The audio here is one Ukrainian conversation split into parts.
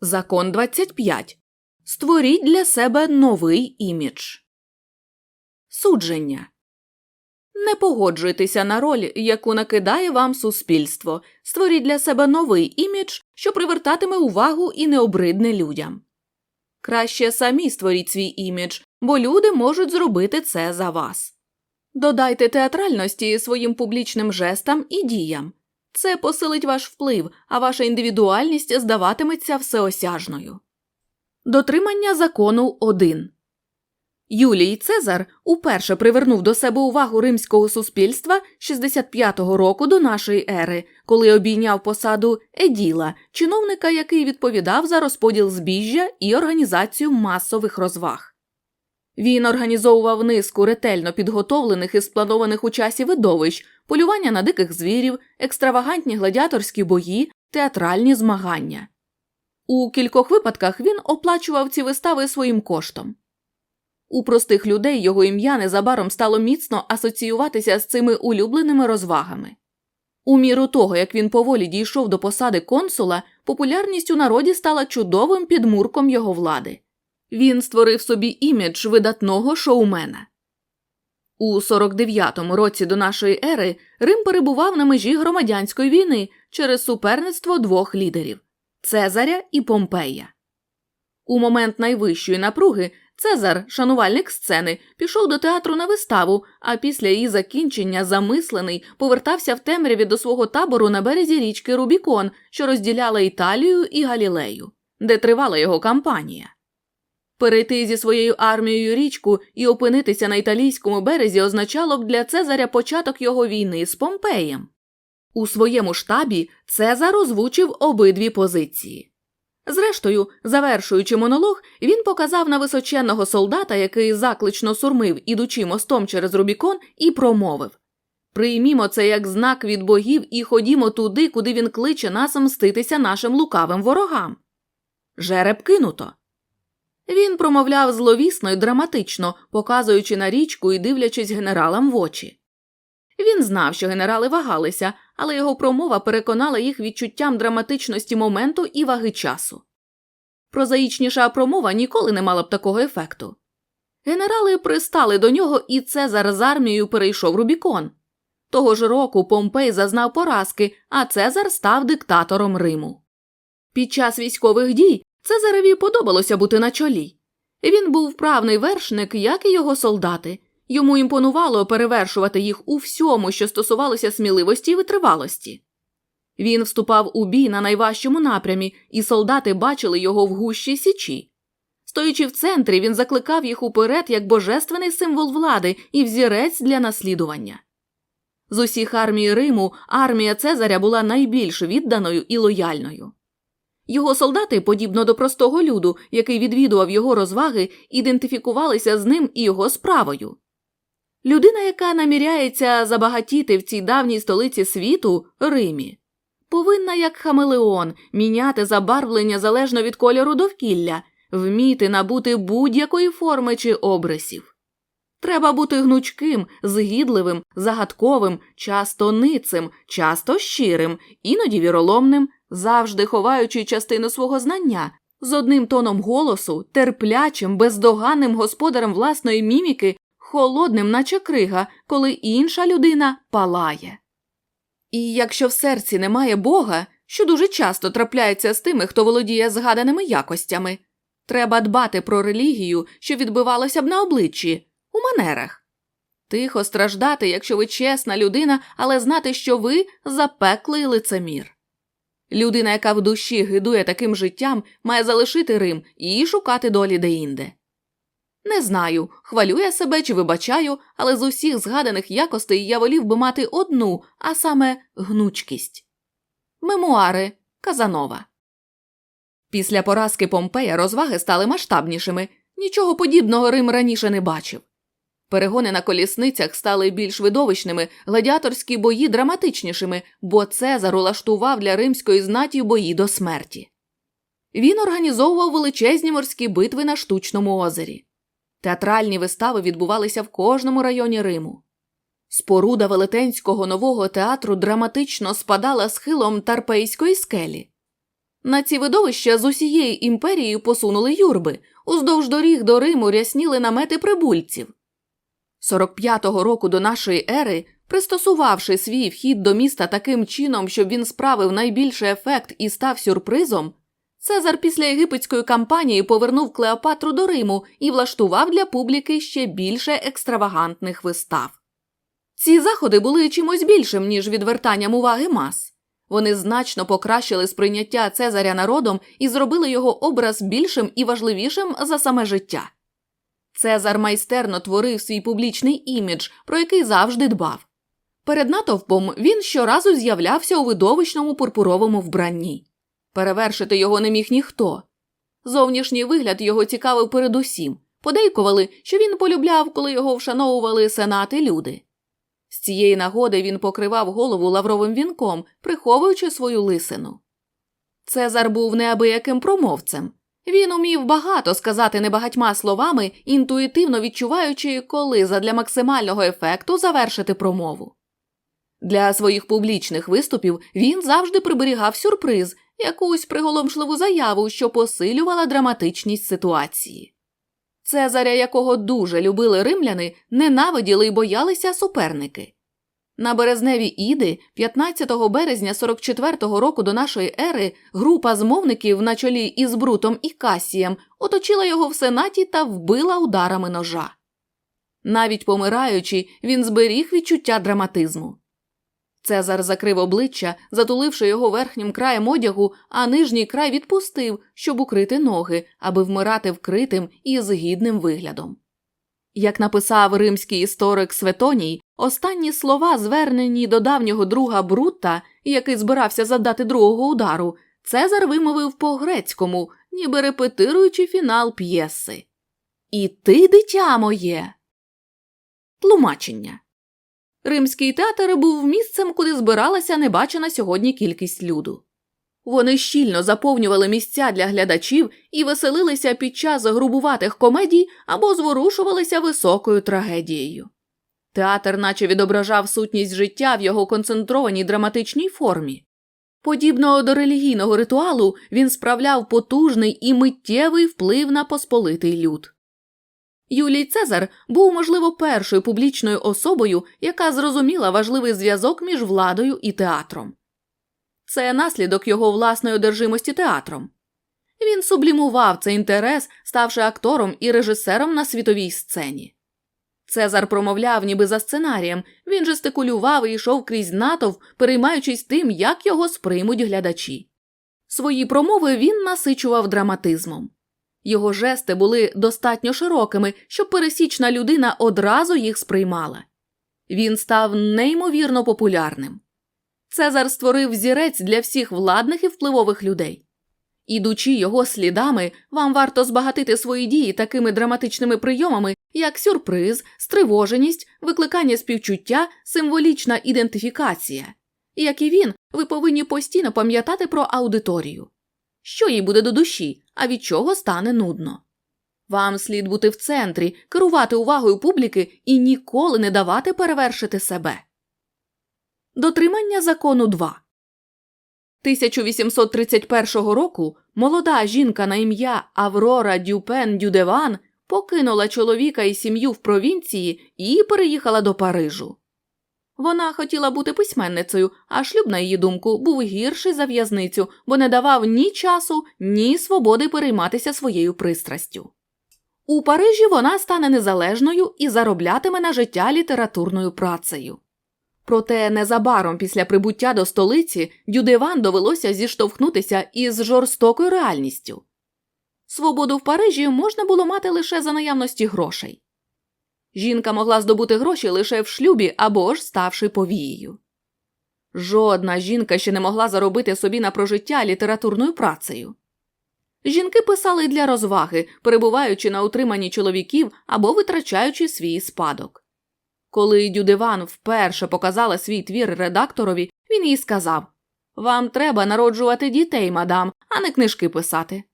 Закон 25. Створіть для себе новий імідж. Судження. Не погоджуйтеся на роль, яку накидає вам суспільство. Створіть для себе новий імідж, що привертатиме увагу і не обридне людям. Краще самі створіть свій імідж, бо люди можуть зробити це за вас. Додайте театральності своїм публічним жестам і діям. Це посилить ваш вплив, а ваша індивідуальність здаватиметься всеосяжною. Дотримання закону 1 Юлій Цезар уперше привернув до себе увагу римського суспільства 65-го року до нашої ери, коли обійняв посаду еділа, чиновника, який відповідав за розподіл збіжжя і організацію масових розваг. Він організовував низку ретельно підготовлених і спланованих у часі видовищ, полювання на диких звірів, екстравагантні гладіаторські бої, театральні змагання. У кількох випадках він оплачував ці вистави своїм коштом. У простих людей його ім'я незабаром стало міцно асоціюватися з цими улюбленими розвагами. У міру того, як він поволі дійшов до посади консула, популярність у народі стала чудовим підмурком його влади. Він створив собі імідж видатного шоумена. У 49-му році до нашої ери Рим перебував на межі громадянської війни через суперництво двох лідерів Цезаря і Помпея. У момент найвищої напруги Цезар, шанувальник сцени, пішов до театру на виставу, а після її закінчення, замислений, повертався в темряві до свого табору на березі річки Рубікон, що розділяла Італію і Галілею, де тривала його кампанія. Перейти зі своєю армією річку і опинитися на італійському березі означало б для Цезаря початок його війни з Помпеєм. У своєму штабі Цезар озвучив обидві позиції. Зрештою, завершуючи монолог, він показав на височенного солдата, який заклично сурмив, ідучи мостом через Рубікон, і промовив Приймімо це як знак від богів і ходімо туди, куди він кличе нас мститися нашим лукавим ворогам. Жереб кинуто. Він промовляв зловісно й драматично, показуючи на річку і дивлячись генералам в очі. Він знав, що генерали вагалися, але його промова переконала їх відчуттям драматичності моменту і ваги часу. Прозаїчніша промова ніколи не мала б такого ефекту. Генерали пристали до нього, і Цезар з армією перейшов Рубікон. Того ж року Помпей зазнав поразки, а Цезар став диктатором Риму. Під час військових дій Цезареві подобалося бути на чолі. Він був вправний вершник, як і його солдати. Йому імпонувало перевершувати їх у всьому, що стосувалося сміливості і витривалості. Він вступав у бій на найважчому напрямі, і солдати бачили його в гущі січі. Стоячи в центрі, він закликав їх уперед як божественний символ влади і взірець для наслідування. З усіх армій Риму армія Цезаря була найбільш відданою і лояльною. Його солдати, подібно до простого люду, який відвідував його розваги, ідентифікувалися з ним і його справою. Людина, яка наміряється забагатіти в цій давній столиці світу Римі, повинна, як хамелеон, міняти забарвлення залежно від кольору довкілля, вміти набути будь-якої форми чи обрисів. Треба бути гнучким, згідливим, загадковим, часто ницим, часто щирим, іноді віроломним, завжди ховаючи частину свого знання, з одним тоном голосу, терплячим, бездоганним господарем власної міміки, холодним, наче крига, коли інша людина палає. І якщо в серці немає Бога, що дуже часто трапляється з тими, хто володіє згаданими якостями, треба дбати про релігію, що відбивалося б на обличчі, у манерах. Тихо страждати, якщо ви чесна людина, але знати, що ви запеклий лицемір. Людина, яка в душі гидує таким життям, має залишити Рим і шукати долі деінде. Не знаю, хвалю я себе чи вибачаю, але з усіх згаданих якостей я волів би мати одну, а саме гнучкість. Мемуари Казанова. Після поразки Помпея розваги стали масштабнішими. Нічого подібного Рим раніше не бачив. Перегони на колісницях стали більш видовищними, гладіаторські бої драматичнішими, бо Цезар улаштував для римської знаті бої до смерті. Він організовував величезні морські битви на штучному озері. Театральні вистави відбувалися в кожному районі Риму. Споруда велетенського нового театру драматично спадала схилом Тарпейської скелі. На ці видовища з усієї імперії посунули юрби, уздовж доріг до Риму рясніли намети прибульців. 45-го року до нашої ери, пристосувавши свій вхід до міста таким чином, щоб він справив найбільший ефект і став сюрпризом, Цезар після єгипетської кампанії повернув Клеопатру до Риму і влаштував для публіки ще більше екстравагантних вистав. Ці заходи були чимось більшим, ніж відвертанням уваги мас. Вони значно покращили сприйняття Цезаря народом і зробили його образ більшим і важливішим за саме життя. Цезар майстерно творив свій публічний імідж, про який завжди дбав. Перед натовпом він щоразу з'являвся у видовищному пурпуровому вбранні. Перевершити його не міг ніхто. Зовнішній вигляд його цікавив передусім. Подейкували, що він полюбляв, коли його вшановували сенати люди. З цієї нагоди він покривав голову лавровим вінком, приховуючи свою лисину. Цезар був неабияким промовцем. Він умів багато сказати небагатьма словами, інтуїтивно відчуваючи, коли задля максимального ефекту завершити промову. Для своїх публічних виступів він завжди приберігав сюрприз, якусь приголомшливу заяву, що посилювала драматичність ситуації. Цезаря, якого дуже любили римляни, ненавиділи й боялися суперники. На березневі іди, 15 березня 44-го року до нашої ери, група змовників на чолі із Брутом і Касієм оточила його в сенаті та вбила ударами ножа. Навіть помираючи, він зберіг відчуття драматизму. Цезар закрив обличчя, затуливши його верхнім краєм одягу, а нижній край відпустив, щоб укрити ноги, аби вмирати вкритим і з гідним виглядом. Як написав римський історик Светоній, останні слова, звернені до давнього друга Брутта, який збирався завдати другого удару, Цезар вимовив по грецькому, ніби репетируючи фінал п'єси. І ти, дитя моє. Тлумачення. Римський театр був місцем, куди збиралася небачена сьогодні кількість люду. Вони щільно заповнювали місця для глядачів і веселилися під час грубуватих комедій або зворушувалися високою трагедією. Театр наче відображав сутність життя в його концентрованій драматичній формі. Подібно до релігійного ритуалу, він справляв потужний і миттєвий вплив на посполитий люд. Юлій Цезар був, можливо, першою публічною особою, яка зрозуміла важливий зв'язок між владою і театром. Це наслідок його власної одержимості театром. Він сублімував цей інтерес, ставши актором і режисером на світовій сцені. Цезар промовляв, ніби за сценарієм, він жестикулював і йшов крізь натовп, переймаючись тим, як його сприймуть глядачі. Свої промови він насичував драматизмом. Його жести були достатньо широкими, щоб пересічна людина одразу їх сприймала. Він став неймовірно популярним. Цезар створив зірець для всіх владних і впливових людей. Ідучи його слідами, вам варто збагатити свої дії такими драматичними прийомами, як сюрприз, стривоженість, викликання співчуття, символічна ідентифікація. Як і він, ви повинні постійно пам'ятати про аудиторію що їй буде до душі, а від чого стане нудно. Вам слід бути в центрі, керувати увагою публіки і ніколи не давати перевершити себе. Дотримання закону 2 1831 року молода жінка на ім'я Аврора Дюпен Дюдеван покинула чоловіка і сім'ю в провінції і переїхала до Парижу. Вона хотіла бути письменницею, а шлюб, на її думку, був гірший за в'язницю, бо не давав ні часу, ні свободи перейматися своєю пристрастю. У Парижі вона стане незалежною і зароблятиме на життя літературною працею. Проте незабаром після прибуття до столиці Дюдеван довелося зіштовхнутися із жорстокою реальністю. Свободу в Парижі можна було мати лише за наявності грошей. Жінка могла здобути гроші лише в шлюбі або ж ставши повією. Жодна жінка ще не могла заробити собі на прожиття літературною працею. Жінки писали для розваги, перебуваючи на утриманні чоловіків або витрачаючи свій спадок. Коли Дюдиван вперше показала свій твір редакторові, він їй сказав Вам треба народжувати дітей, мадам, а не книжки писати.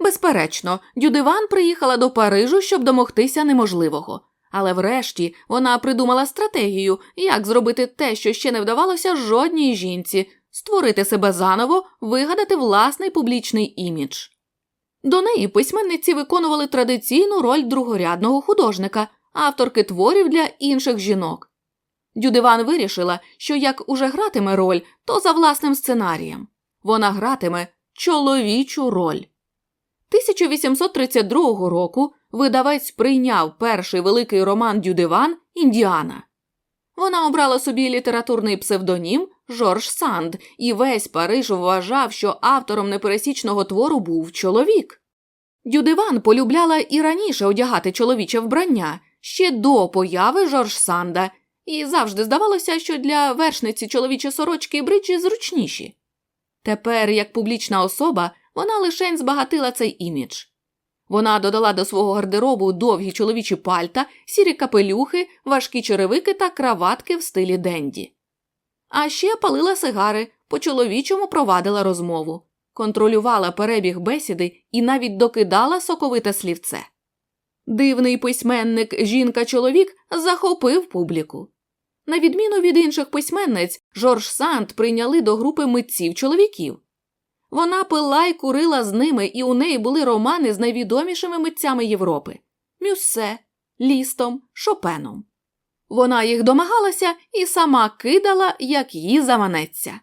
Безперечно, Дюдиван приїхала до Парижу, щоб домогтися неможливого. Але врешті вона придумала стратегію, як зробити те, що ще не вдавалося жодній жінці створити себе заново, вигадати власний публічний імідж. До неї письменниці виконували традиційну роль другорядного художника, авторки творів для інших жінок. Дюдиван вирішила, що як уже гратиме роль, то за власним сценарієм. Вона гратиме чоловічу роль. 1832 року видавець прийняв перший великий роман Дюдиван Індіана. Вона обрала собі літературний псевдонім Жорж Санд, і весь Париж вважав, що автором непересічного твору був чоловік. Дюдиван полюбляла і раніше одягати чоловіче вбрання ще до появи Жорж Санда, і завжди здавалося, що для вершниці чоловічі сорочки і бриджі зручніші. Тепер, як публічна особа, вона лишень збагатила цей імідж. Вона додала до свого гардеробу довгі чоловічі пальта, сірі капелюхи, важкі черевики та краватки в стилі Денді. А ще палила сигари, по чоловічому провадила розмову, контролювала перебіг бесіди і навіть докидала соковите слівце. Дивний письменник жінка-чоловік захопив публіку. На відміну від інших письменниць, Жорж Санд прийняли до групи митців чоловіків. Вона пила й курила з ними, і у неї були романи з найвідомішими митцями Європи Мюссе, Лістом, Шопеном. Вона їх домагалася і сама кидала, як їй заманеться.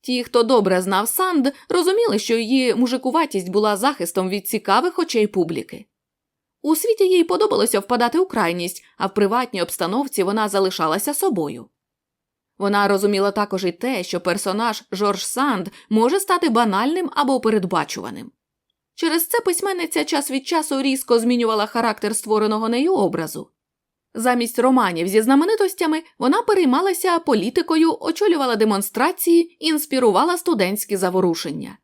Ті, хто добре знав Санд, розуміли, що її мужикуватість була захистом від цікавих очей публіки. У світі їй подобалося впадати у крайність, а в приватній обстановці вона залишалася собою. Вона розуміла також і те, що персонаж Жорж Санд може стати банальним або передбачуваним. Через це письменниця час від часу різко змінювала характер створеного нею образу. Замість романів зі знаменитостями вона переймалася політикою, очолювала демонстрації, інспірувала студентські заворушення.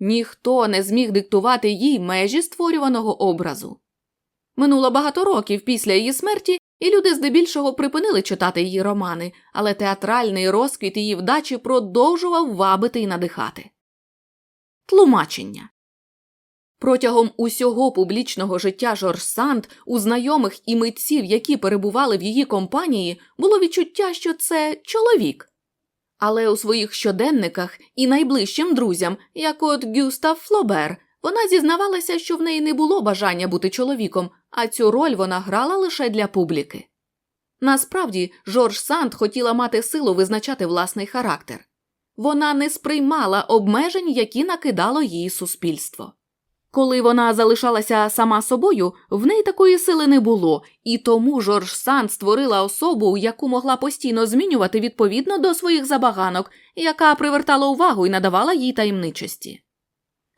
Ніхто не зміг диктувати їй межі створюваного образу. Минуло багато років після її смерті, і люди здебільшого припинили читати її романи, але театральний розквіт її вдачі продовжував вабити і надихати. Тлумачення Протягом усього публічного життя Жорж Санд у знайомих і митців, які перебували в її компанії, було відчуття, що це чоловік. Але у своїх щоденниках і найближчим друзям, як от Гюстав Флобер, вона зізнавалася, що в неї не було бажання бути чоловіком, а цю роль вона грала лише для публіки. Насправді, Жорж Санд хотіла мати силу визначати власний характер. Вона не сприймала обмежень, які накидало її суспільство. Коли вона залишалася сама собою, в неї такої сили не було, і тому Жорж Санд створила особу, яку могла постійно змінювати відповідно до своїх забаганок, яка привертала увагу і надавала їй таємничості.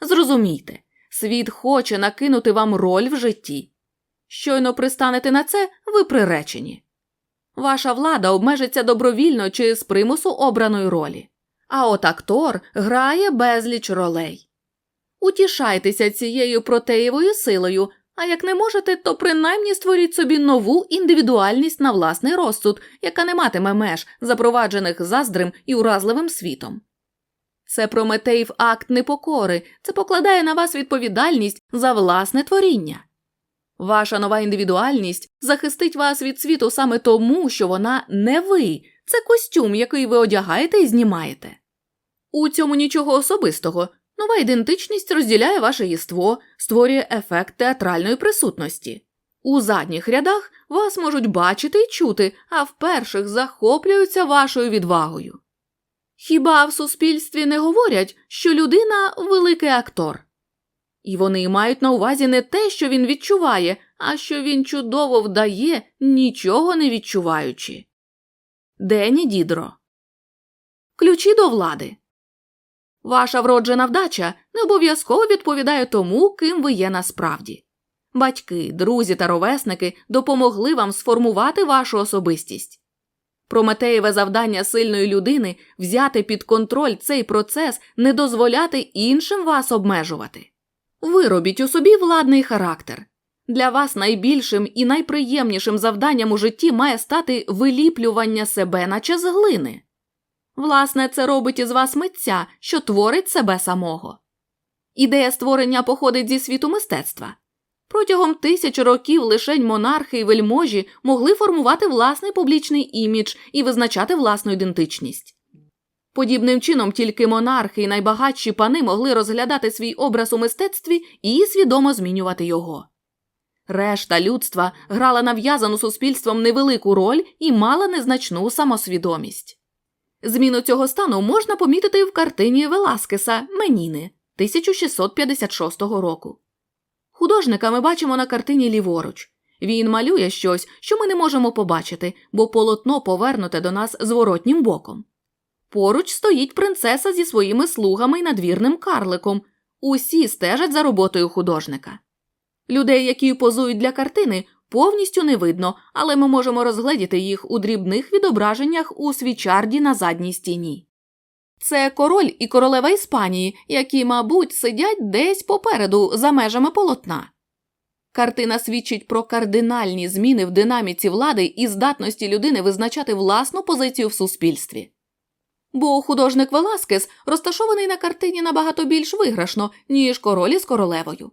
Зрозумійте, світ хоче накинути вам роль в житті. Щойно пристанете на це, ви приречені. Ваша влада обмежиться добровільно чи з примусу обраної ролі. А от актор грає безліч ролей. Утішайтеся цією протеєвою силою, а як не можете, то принаймні створіть собі нову індивідуальність на власний розсуд, яка не матиме меж, запроваджених заздрим і уразливим світом. Це Прометеїв акт непокори, це покладає на вас відповідальність за власне творіння. Ваша нова індивідуальність захистить вас від світу саме тому, що вона не ви, це костюм, який ви одягаєте і знімаєте. У цьому нічого особистого. Нова ідентичність розділяє ваше єство, створює ефект театральної присутності. У задніх рядах вас можуть бачити і чути, а в перших захоплюються вашою відвагою. Хіба в суспільстві не говорять, що людина великий актор? І вони мають на увазі не те, що він відчуває, а що він чудово вдає, нічого не відчуваючи. Дені Дідро. Ключі до влади. Ваша вроджена вдача не обов'язково відповідає тому, ким ви є насправді. Батьки, друзі та ровесники допомогли вам сформувати вашу особистість. Прометеєве завдання сильної людини взяти під контроль цей процес, не дозволяти іншим вас обмежувати. Виробіть у собі владний характер. Для вас найбільшим і найприємнішим завданням у житті має стати виліплювання себе, наче з глини. Власне, це робить із вас митця, що творить себе самого. Ідея створення походить зі світу мистецтва. Протягом тисяч років лишень монархи і вельможі могли формувати власний публічний імідж і визначати власну ідентичність. Подібним чином тільки монархи і найбагатші пани могли розглядати свій образ у мистецтві і свідомо змінювати його. Решта людства грала нав'язану суспільством невелику роль і мала незначну самосвідомість. Зміну цього стану можна помітити в картині Веласкеса Меніни 1656 року. Художника ми бачимо на картині ліворуч. Він малює щось, що ми не можемо побачити, бо полотно повернуте до нас зворотнім боком. Поруч стоїть принцеса зі своїми слугами й надвірним карликом. Усі стежать за роботою художника. Людей, які позують для картини, повністю не видно, але ми можемо розгледіти їх у дрібних відображеннях у свічарді на задній стіні. Це король і королева Іспанії, які, мабуть, сидять десь попереду за межами полотна. Картина свідчить про кардинальні зміни в динаміці влади і здатності людини визначати власну позицію в суспільстві. Бо художник Веласкес розташований на картині набагато більш виграшно, ніж король із королевою.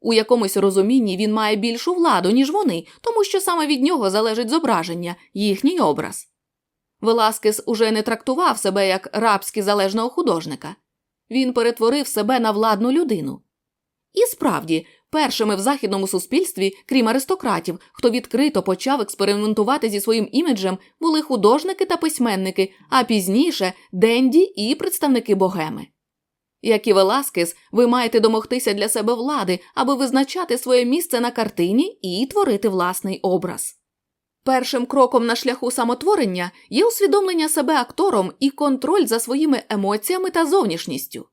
У якомусь розумінні він має більшу владу, ніж вони, тому що саме від нього залежить зображення, їхній образ. Веласкес уже не трактував себе як рабськи залежного художника він перетворив себе на владну людину. І справді, першими в західному суспільстві, крім аристократів, хто відкрито почав експериментувати зі своїм іміджем, були художники та письменники, а пізніше денді і представники богеми. Як і Веласкес, ви маєте домогтися для себе влади, аби визначати своє місце на картині і творити власний образ. Першим кроком на шляху самотворення є усвідомлення себе актором і контроль за своїми емоціями та зовнішністю.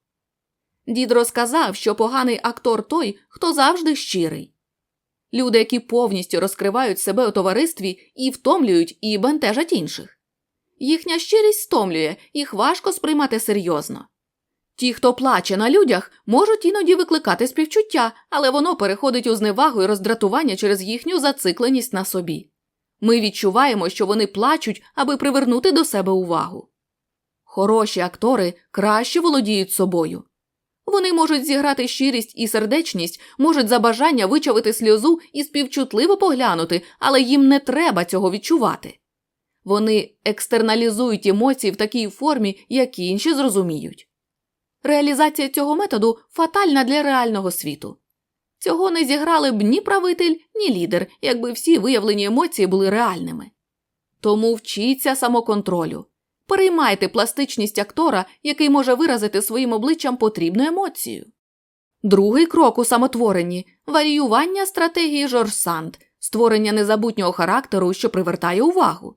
Дідро сказав, що поганий актор той, хто завжди щирий. Люди, які повністю розкривають себе у товаристві і втомлюють і бентежать інших. Їхня щирість стомлює, їх важко сприймати серйозно. Ті, хто плаче на людях, можуть іноді викликати співчуття, але воно переходить у зневагу і роздратування через їхню зацикленість на собі. Ми відчуваємо, що вони плачуть, аби привернути до себе увагу. Хороші актори краще володіють собою. Вони можуть зіграти щирість і сердечність, можуть за бажання вичавити сльозу і співчутливо поглянути, але їм не треба цього відчувати. Вони екстерналізують емоції в такій формі, як інші зрозуміють. Реалізація цього методу фатальна для реального світу. Цього не зіграли б ні правитель, ні лідер, якби всі виявлені емоції були реальними. Тому вчіться самоконтролю. Переймайте пластичність актора, який може виразити своїм обличчям потрібну емоцію. Другий крок у самотворенні варіювання стратегії Жорж-Санд, створення незабутнього характеру, що привертає увагу.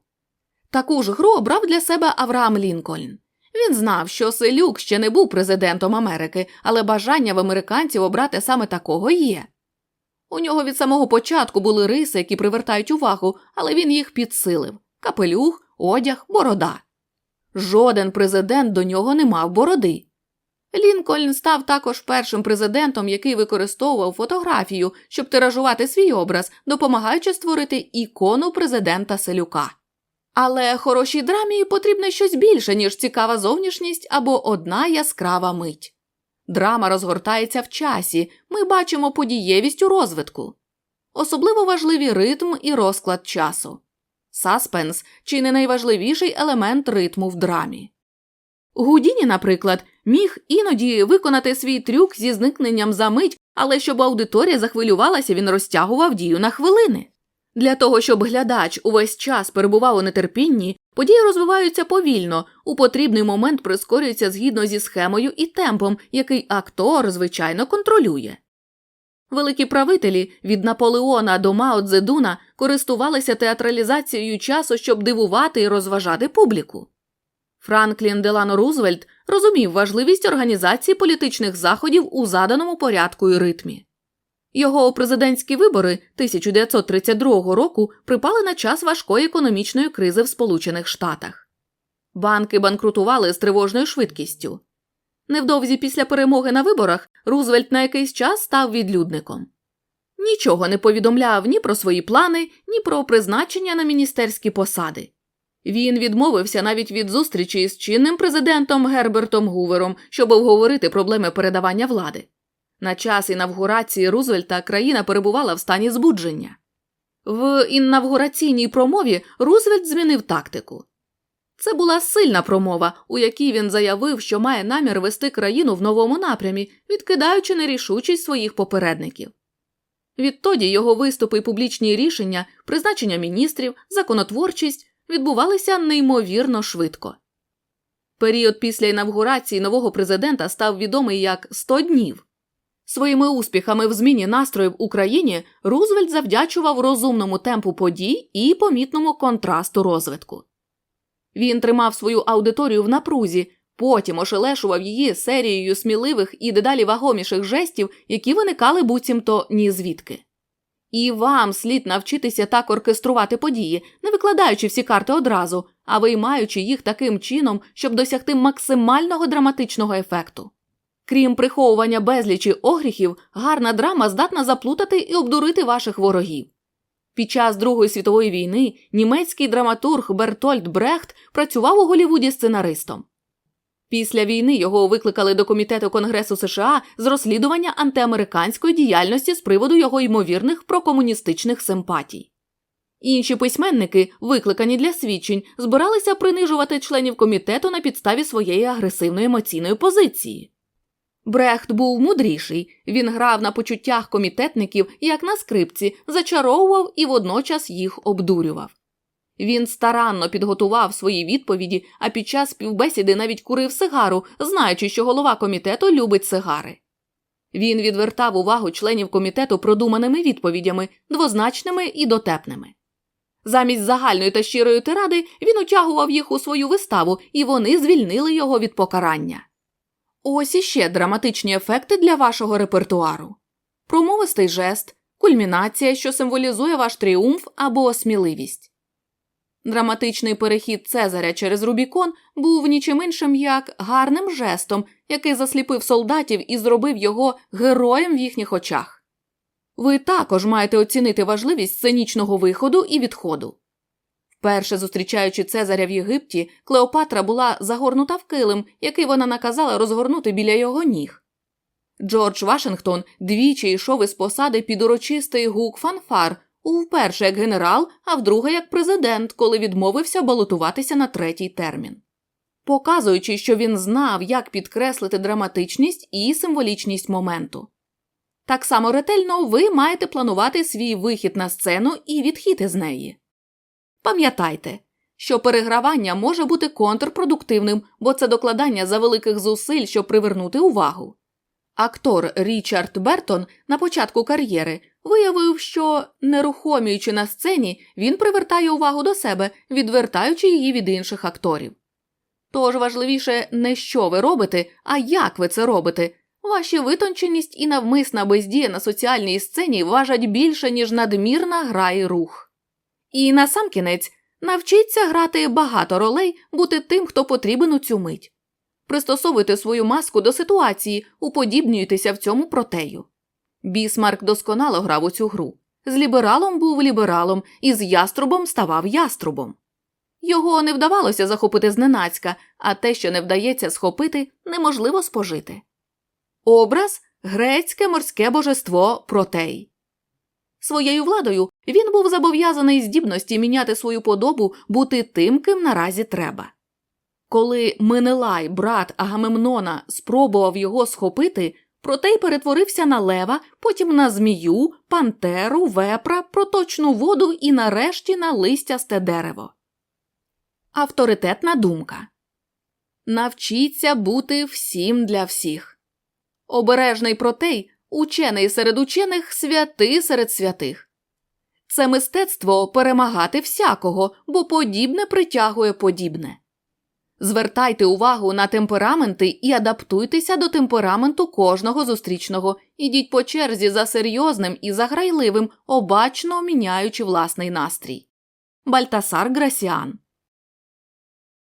Таку ж гру обрав для себе Авраам Лінкольн. Він знав, що Селюк ще не був президентом Америки, але бажання в американців обрати саме такого є. У нього від самого початку були риси, які привертають увагу, але він їх підсилив капелюх, одяг, борода. Жоден президент до нього не мав бороди. Лінкольн став також першим президентом, який використовував фотографію, щоб тиражувати свій образ, допомагаючи створити ікону президента Селюка. Але хорошій драмі потрібно щось більше, ніж цікава зовнішність або одна яскрава мить. Драма розгортається в часі, ми бачимо подієвість у розвитку. Особливо важливі ритм і розклад часу. Саспенс чи не найважливіший елемент ритму в драмі. Гудіні, наприклад, міг іноді виконати свій трюк зі зникненням за мить, але щоб аудиторія захвилювалася, він розтягував дію на хвилини. Для того, щоб глядач увесь час перебував у нетерпінні, події розвиваються повільно, у потрібний момент прискорюються згідно зі схемою і темпом, який актор, звичайно, контролює. Великі правителі від Наполеона до Мао Цзедуна користувалися театралізацією часу, щоб дивувати і розважати публіку. Франклін Делано Рузвельт розумів важливість організації політичних заходів у заданому порядку і ритмі. Його президентські вибори 1932 року припали на час важкої економічної кризи в Сполучених Штатах. Банки банкрутували з тривожною швидкістю. Невдовзі після перемоги на виборах Рузвельт на якийсь час став відлюдником. Нічого не повідомляв ні про свої плани, ні про призначення на міністерські посади. Він відмовився навіть від зустрічі з чинним президентом Гербертом Гувером, щоб обговорити проблеми передавання влади. На час інавгурації Рузвельта країна перебувала в стані збудження. В інавгураційній промові Рузвельт змінив тактику. Це була сильна промова, у якій він заявив, що має намір вести країну в новому напрямі, відкидаючи нерішучість своїх попередників. Відтоді його виступи і публічні рішення, призначення міністрів, законотворчість відбувалися неймовірно швидко. Період після інавгурації нового президента став відомий як «100 днів. Своїми успіхами в зміні настроїв в Україні Рузвельт завдячував розумному темпу подій і помітному контрасту розвитку. Він тримав свою аудиторію в напрузі, потім ошелешував її серією сміливих і дедалі вагоміших жестів, які виникали буцімто ні звідки. І вам слід навчитися так оркеструвати події, не викладаючи всі карти одразу, а виймаючи їх таким чином, щоб досягти максимального драматичного ефекту. Крім приховування безлічі огріхів, гарна драма здатна заплутати і обдурити ваших ворогів. Під час Другої світової війни німецький драматург Бертольд Брехт працював у Голівуді сценаристом. Після війни його викликали до комітету Конгресу США з розслідування антиамериканської діяльності з приводу його ймовірних прокомуністичних симпатій. Інші письменники, викликані для свідчень, збиралися принижувати членів комітету на підставі своєї агресивної емоційної позиції. Брехт був мудріший, він грав на почуттях комітетників як на скрипці, зачаровував і водночас їх обдурював. Він старанно підготував свої відповіді, а під час співбесіди навіть курив сигару, знаючи, що голова комітету любить сигари. Він відвертав увагу членів комітету продуманими відповідями, двозначними і дотепними. Замість загальної та щирої тиради він утягував їх у свою виставу, і вони звільнили його від покарання. Ось іще драматичні ефекти для вашого репертуару: промовистий жест, кульмінація, що символізує ваш тріумф або сміливість. Драматичний перехід Цезаря через Рубікон був нічим іншим як гарним жестом, який засліпив солдатів і зробив його героєм в їхніх очах. Ви також маєте оцінити важливість сценічного виходу і відходу. Вперше зустрічаючи Цезаря в Єгипті, Клеопатра була загорнута в килим, який вона наказала розгорнути біля його ніг. Джордж Вашингтон двічі йшов із посади під урочистий гук фанфар, вперше як генерал, а вдруге як президент, коли відмовився балотуватися на третій термін. Показуючи, що він знав, як підкреслити драматичність і символічність моменту. Так само ретельно ви маєте планувати свій вихід на сцену і відхід із неї. Пам'ятайте, що перегравання може бути контрпродуктивним, бо це докладання за великих зусиль, щоб привернути увагу. Актор Річард Бертон на початку кар'єри виявив, що, нерухоміючи на сцені, він привертає увагу до себе, відвертаючи її від інших акторів. Тож важливіше не що ви робите, а як ви це робите. Ваші витонченість і навмисна бездія на соціальній сцені важать більше, ніж надмірна гра і рух. І насамкінець навчіться грати багато ролей, бути тим, хто потрібен у цю мить. Пристосовуйте свою маску до ситуації, уподібнюйтеся в цьому протею. Бісмарк досконало грав у цю гру. З лібералом був лібералом, і з яструбом ставав яструбом. Його не вдавалося захопити зненацька, а те, що не вдається схопити, неможливо спожити. Образ грецьке морське божество протей. Своєю владою він був зобов'язаний здібності міняти свою подобу, бути тим, ким наразі треба. Коли Менелай, брат Агамемнона, спробував його схопити, протей перетворився на лева, потім на змію, пантеру, вепра, проточну воду і нарешті на листясте дерево. Авторитетна думка Навчіться бути всім для всіх. Обережний протей учений серед учених, святий серед святих. Це мистецтво перемагати всякого, бо подібне притягує подібне. Звертайте увагу на темпераменти і адаптуйтеся до темпераменту кожного зустрічного, ідіть по черзі за серйозним і заграйливим, обачно міняючи власний настрій. Бальтасар Грасіан